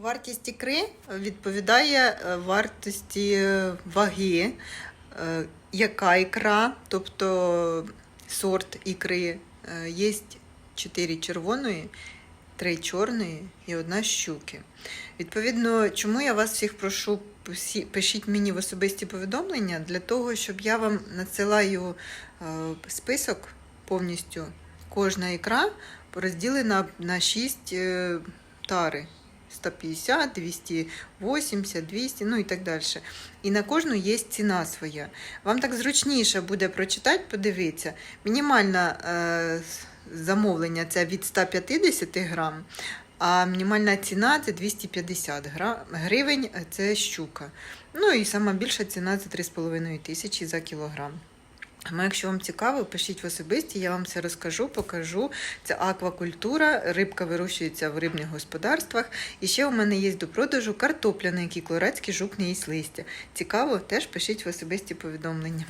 Вартість ікри відповідає е, вартості ваги, е, яка ікра, тобто сорт ікри. Е, Є 4 червоної, 3 чорної і одна щуки. Відповідно, чому я вас всіх прошу, пишіть мені в особисті повідомлення для того, щоб я вам надсилаю список повністю. Кожна ікра розділена на 6 тари. 150, 280, 200, ну і так далі. І на кожну є ціна своя. Вам так зручніше буде прочитати, подивитися. Мінімальне е, замовлення це від 150 грам, а мінімальна ціна це 250 гра- гривень, е, це щука. Ну і сама більша ціна це 3,5 тисячі за кілограм. Тому, якщо вам цікаво, пишіть в особисті, я вам це розкажу, покажу. Це аквакультура, рибка вирощується в рибних господарствах. І ще у мене є до продажу картопля, на якій клорецький жук не їсть листя. Цікаво, теж пишіть в особисті повідомлення.